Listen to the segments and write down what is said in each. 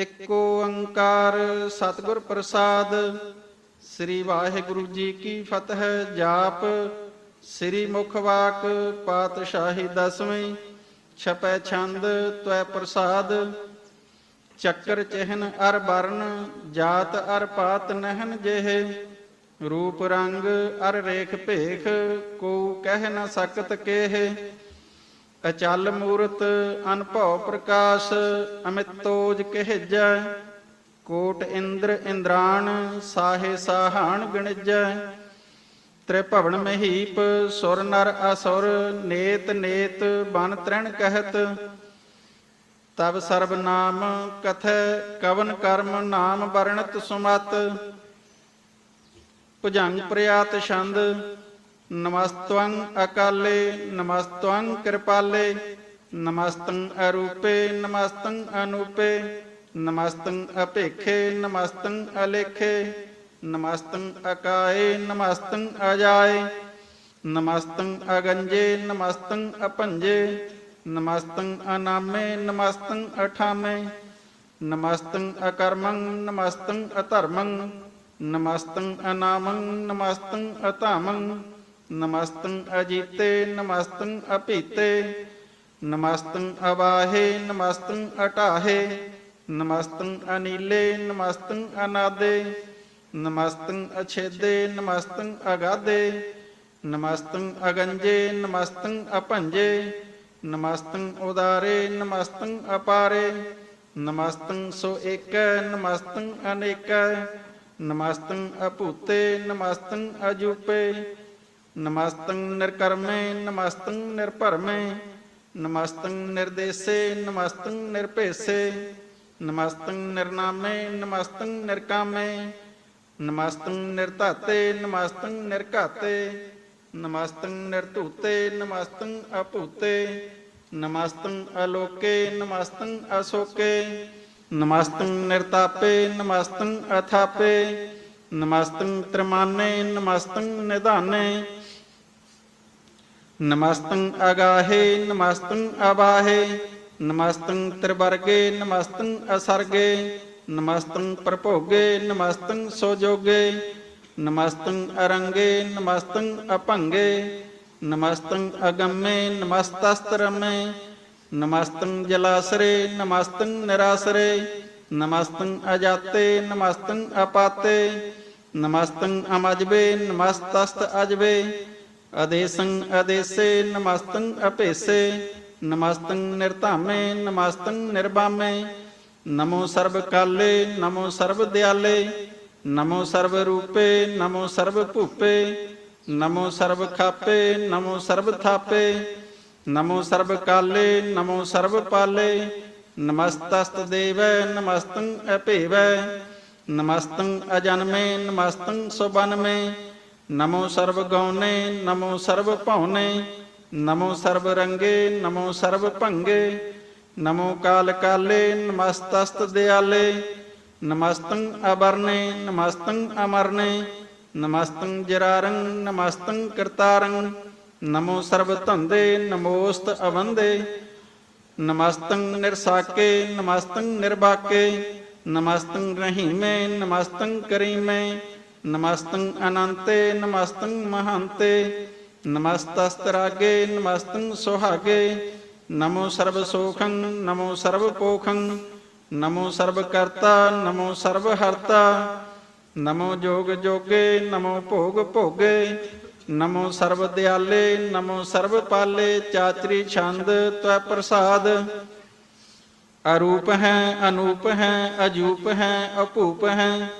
ਇੱਕ ਓੰਕਾਰ ਸਤਿਗੁਰ ਪ੍ਰਸਾਦ। ਸ੍ਰੀ ਵਾਹਿਗੁਰੂ ਜੀ ਕੀ ਫਤਿਹ ਜਾਪ। ਸ੍ਰੀ ਮੁਖ ਵਾਕ ਪਾਤਸ਼ਾਹੀ ਦਸਵੇਂ, ਛਪੈ ਛੰਦ ਤਵੈ ਪ੍ਰਸਾਦ। ਚੱਕਰ ਚਿਹਨ ਅਰ ਬਰਨ, ਜਾਤ ਅਰ ਪਾਤ ਨਹਿਨ ਜਿਹੇ। ਰੂਪ ਰੰਗ ਅਰ ਰੇਖ ਭੇਖ, ਕੋ ਕਹਿ ਨ ਸਕਤ ਕੇਹ। ਅਚਲ ਮੂਰਤ ਅਨਭਉ ਪ੍ਰਕਾਸ਼ ਅਮਿਤੋਜ ਕਹਿਜੈ, ਕੋਟ ਇੰਦਰ ਇੰਦਰਾਣ ਸਾਹੇ ਸਾਹਾਣ ਗਣਿਜੈ। ਤ੍ਰਿਭਵਨ ਮਹੀਪ ਸੁਰ ਨਰ ਅਸੁਰ, ਨੇਤ ਨੇਤ ਬਨ ਤ੍ਰਿਣ ਕਹਿਤ। ਤਬ ਸਰਬ ਨਾਮ ਕਥੈ ਕਵਨ ਕਰਮ ਨਾਮ ਵਰਣਤ ਸੁਮਤ। ਭੁਜੰਗ ਪ੍ਰਿਆਤ ਛੰਦ ਨਮਸਤਵੰ ਅਕਾਲੇ, ਨਮਸਤਵੰ ਕਿਰਪਾਲੇ, ਨਮਸਤੰ ਅਰੂਪੇ, ਨਮਸਤੰ ਅਨੂਪੇ, ਨਮਸਤੰ ਅਪੇਖੇ ਨਮਸਤੰ ਅਲੇਖੇ, ਨਮਸਤੰ ਅਕਾਏ, ਨਮਸਤੰ ਅਜਾਏ, ਨਮਸਤੰ ਅਗੰਜੇ, ਨਮਸਤੰ ਅਪੰਜੇ, ਨਮਸਤੰ ਅਨਾਮੇ, ਨਮਸਤੰ ਅਠਾਮੇ, ਨਮਸਤੰ ਅਕਰਮੰ, ਨਮਸਤੰ ਅਧਰਮੰ, ਨਮਸਤੰ ਅਨਾਮੰ, ਨਮਸਤੰ ਅਧਾਮੰ ਨਮਸਤੰ ਅਜੀਤੇ, ਨਮਸਤੰ ਅਪੀਤੇ ਨਮਸਤੰ ਅਵਾਹੇ, ਨਮਸਤੰ ਅਟਾਹੇ, ਨਮਸਤੰ ਅਨੀਲੇ, ਨਮਸਤੰ ਅਨਾਦੇ, ਨਮਸਤੰ ਅਛੇਦੇ, ਨਮਸਤੰ ਅਗਾਦੇ, ਨਮਸਤੰ ਅਗੰਜੇ, ਨਮਸਤੰ ਅਪੰਜੇ, ਨਮਸਤੰ ਉਦਾਰੇ, ਨਮਸਤੰ ਅਪਾਰੇ, ਨਮਸਤੰ ਸੋ ਏਕੈ, ਨਮਸਤੰ ਅਨੇਕੈ, ਨਮਸਤੰ ਅਭੂਤੇ, ਨਮਸਤੰ ਅਜੂਪੇ ਨਮਸਤੰ ਨਿਰਕਰਮੇ, ਨਮਸਤੰ ਨਿਰਭਰਮੇ, ਨਮਸਤੰ ਨਿਰਦੇਸੇ, ਨਮਸਤੰ ਨਿਰਭੇਸੇ, ਨਮਸਤੰ ਨਿਰਨਾਮੇ, ਨਮਸਤੰ ਨਿਰਕਾਮੇ, ਨਮਸਤੰ ਨਿਰਤਾਤੇ ਨਮਸਤੰ ਨਿਰਘਾਤੇ, ਨਮਸਤੰ ਨਿਰਤੂਤੇ ਨਮਸਤੰ ਅਭੂਤੇ, ਨਮਸਤੰ ਅਲੋਕੇ, ਨਮਸਤੰ ਅਸੋਕੇ, ਨਮਸਤੰ ਨਿਰਤਾਪੇ, ਨਮਸਤੰ ਅਥਾਪੇ, ਨਮਸਤੰ ਤ੍ਰਿਮਾਨੇ, ਨਮਸਤੰ ਨਿਧਾਨੇ ਨਮਸਤੰ ਅਗਾਹੇ, ਨਮਸਤੰ ਅਬਾਹੇ, ਨਮਸਤੰ ਤ੍ਰਿਵਰਗੇ, ਨਮਸਤੰ ਅਸਰਗੇ, ਨਮਸਤੰ ਪ੍ਰਭੋਗੇ, ਨਮਸਤੰ ਸੋਜੋਗੇ, ਨਮਸਤੰ ਅਰੰਗੇ, ਨਮਸਤੰ ਅਭੰਗੇ ਨਮਸਤੰ ਅਗੰਮੇ, ਨਮਸਤਸਤਰਮੇ, ਨਮਸਤੰ ਜਲਾਸਰੇ, ਨਮਸਤੰ ਨਿਰਾਸਰੇ, ਨਮਸਤੰ ਅਜਾਤੇ, ਨਮਸਤੰ ਅਪਾਤੇ, ਨਮਸਤੰ ਅਮਜਬੇ, ਨਮਸਤਸਤ ਅਜਬੇ ਅਦੇਸੰ ਅਦੇਸੇ ਨਮਸਤੰ ਅਪੇਸੇ, ਨਮਸਤੰ ਨਿਰਧਾਮੇ, ਨਮਸਤੰ ਨਿਰਬਾਮੇ ਨਮੋ ਸਰਬ ਕਾਲੇ, ਨਮੋ ਸਰਬ ਦਿਆਲੇ, ਨਮੋ ਸਰਬ ਰੂਪੇ, ਨਮੋ ਸਰਬ ਭੂਪੇ, ਨਮੋ ਸਰਬ ਖਾਪੇ, ਨਮੋ ਸਰਬ ਥਾਪੇ, ਨਮੋ ਸਰਬ ਕਾਲੇ, ਨਮੋ ਸਰਬ ਪਾਲੇ। ਨਮਸਤਸਤ ਦੇਵੈ, ਨਮਸਤੰ ਅਭੇਵੈ ਨਮਸਤੰ ਅਜਨਮੇ, ਨਮਸਤੰ ਸੁਬਨਮੇ। ਨਮੋ ਸਰਬ ਗਉਨੇ ਨਮੋ ਸਰਬ ਭਉਨੇ ਨਮੋ ਸਰਬ ਰੰਗੇ ਨਮੋ ਸਰਬ ਭੰਗੇ ਨਮੋ ਕਾਲ ਕਾਲੇ ਨਮਸਤਸਤ ਦਿਆਲੇ ਨਮਸਤੰ ਅਬਰਨੇ ਨਮਸਤੰ ਅਮਰਨੇ ਨਮਸਤੰ ਜਰਾਰੰ ਨਮਸਤੰ ਕਰਤਾਰੰ ਨਮੋ ਸਰਬ ਧੰਦੇ ਨਮੋਸਤ ਅਵੰਦੇ ਨਮਸਤੰ ਨਿਰਸਾਕੇ ਨਮਸਤੰ ਨਿਰਬਾਕੇ ਨਮਸਤੰ ਰਹੀਮੇ ਨਮਸਤੰ ਕਰੀਮੇ ਨਮਸਤੰ ਅਨੰਤੇ, ਨਮਸਤੰ ਮਹੰਤੇ। ਨਮਸਤਸਤਰਾਗੇ, ਨਮਸਤੰ ਸੁਹਾਗੇ। ਨਮੋ ਸਰਬ ਸੋਖੰ ਨਮੋ ਸਰਬ ਪੋਖੰ ਨਮੋ ਸਰਬ ਕਰਤਾ ਨਮੋ ਸਰਬ ਹਰਤਾ ਨਮੋ ਜੋਗ ਜੋਗੇ, ਨਮੋ ਭੋਗ ਭੋਗੇ। ਨਮੋ ਸਰਬ ਦਿਆਲੇ ਨਮੋ ਸਰਬ ਪਾਲੇ ਚਾਤਰੀ ਛੰਦ ਤਵੈ ਪ੍ਰਸਾਦ। ਅਰੂਪ ਹੈ, ਅਨੂਪ ਹੈ, ਅਜੂਪ ਹੈ ਅਭੂਪ ਹੈ।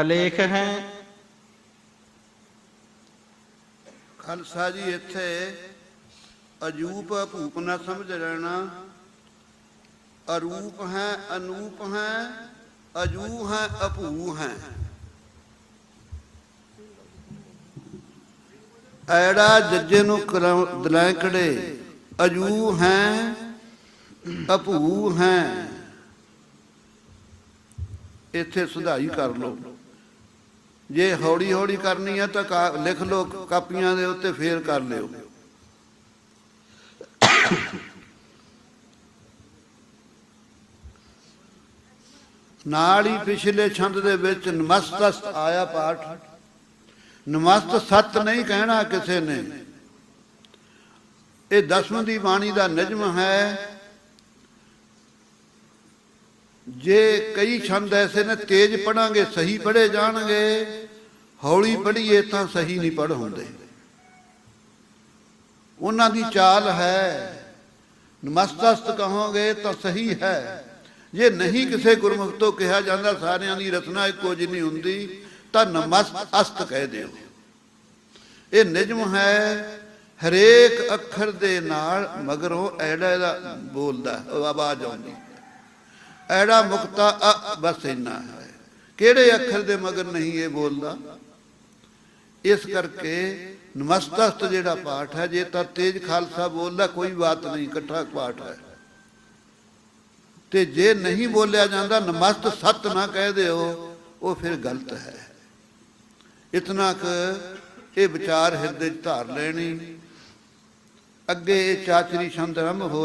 ਅਲੇਖ ਹੈ। ਖਾਲਸਾ ਜੀ, ਇੱਥੇ ਅਜੂਪ ਭੂਪ ਨਾ ਸਮਝ ਲੈਣਾ। ਅਰੂਪ ਹੈ, ਅਨੂਪ ਹੈ, ਅਜੂ ਹੈ, ਅਭੂ ਹੈ। ਐੜਾ ਜੱਜੇ ਨੂੰ ਦਲਾਂ ਅਜੂ ਹੈ, ਅਭੂ ਹੈ। ਇੱਥੇ ਸੁਧਾਈ ਕਰ ਲਓ। ਜੇ ਹੌਲੀ ਹੌਲੀ ਕਰਨੀ ਹੈ ਤਾਂ ਕਾ- ਲਿਖ ਲਓ, ਕਾਪੀਆਂ ਦੇ ਉੱਤੇ ਫੇਰ ਕਰ ਲਿਓ। ਨਾਲ ਹੀ ਪਿਛਲੇ ਛੰਦ ਦੇ ਵਿੱਚ ਨਮਸਤਸਤ ਆਇਆ ਪਾਠ। ਨਮਸਤ ਸਤ ਨਹੀਂ ਕਹਿਣਾ ਕਿਸੇ ਨੇ। ਇਹ ਦਸਵੀਂ ਦੀ ਬਾਣੀ ਦਾ ਨਿਯਮ ਹੈ ਜੇ ਕਈ ਛੰਦ ਐਸੇ ਨੇ ਤੇਜ਼ ਪੜਾਂਗੇ, ਸਹੀ ਪੜੇ ਜਾਣਗੇ, ਹੌਲੀ ਪੜੀਏ ਤਾਂ ਸਹੀ ਨਹੀਂ ਪੜ ਹੁੰਦੇ। ਉਹਨਾਂ ਦੀ ਚਾਲ ਹੈ, ਨਮਸਤਸਤ ਕਹੋਗੇ ਤਾਂ ਸਹੀ ਹੈ। ਜੇ ਨਹੀਂ ਕਿਸੇ ਗੁਰਮੁਖ ਤੋਂ ਕਿਹਾ ਜਾਂਦਾ, ਸਾਰਿਆਂ ਦੀ ਰਚਨਾ ਇੱਕੋ ਜਿਹੀ ਨਹੀਂ ਹੁੰਦੀ, ਤਾਂ ਨਮਸਤ ਅਸਤ ਕਹਿ ਦਿਓ। ਇਹ ਨਿਯਮ ਹੈ, ਹਰੇਕ ਅੱਖਰ ਦੇ ਨਾਲ ਮਗਰੋਂ ਐੜਾ ਦਾ ਬੋਲਦਾ, ਆਵਾਜ਼ ਆਉਂਦੀ। ਐੜਾ ਮੁਕਤਾ ਅ, ਬਸ ਇੰਨਾ ਹੈ। ਕਿਹੜੇ ਅੱਖਰ ਦੇ ਮਗਰ ਨਹੀਂ ਇਹ ਬੋਲਦਾ? ਇਸ ਕਰਕੇ ਨਮਸਤਸਤ ਜਿਹੜਾ ਪਾਠ ਹੈ, ਜੇ ਤਾਂ ਤੇਜ ਖਾਲਸਾ ਬੋਲਦਾ, ਕੋਈ ਬਾਤ ਨਹੀਂ, ਇਕੱਠਾ ਪਾਠ ਹੈ। ਤੇ ਜੇ ਨਹੀਂ ਬੋਲਿਆ ਜਾਂਦਾ, ਨਮਸਤ ਸਤ ਨਾ ਕਹਿ ਦਿਓ, ਉਹ ਫਿਰ ਗਲਤ ਹੈ। ਇਤਨਾ ਕੁ ਇਹ ਵਿਚਾਰ ਹਿਰਦੇ 'ਚ ਧਾਰ ਲੈਣੀ। ਅੱਗੇ ਇਹ ਚਾਚਰੀ ਛੰਦ ਆਰੰਭ ਹੋ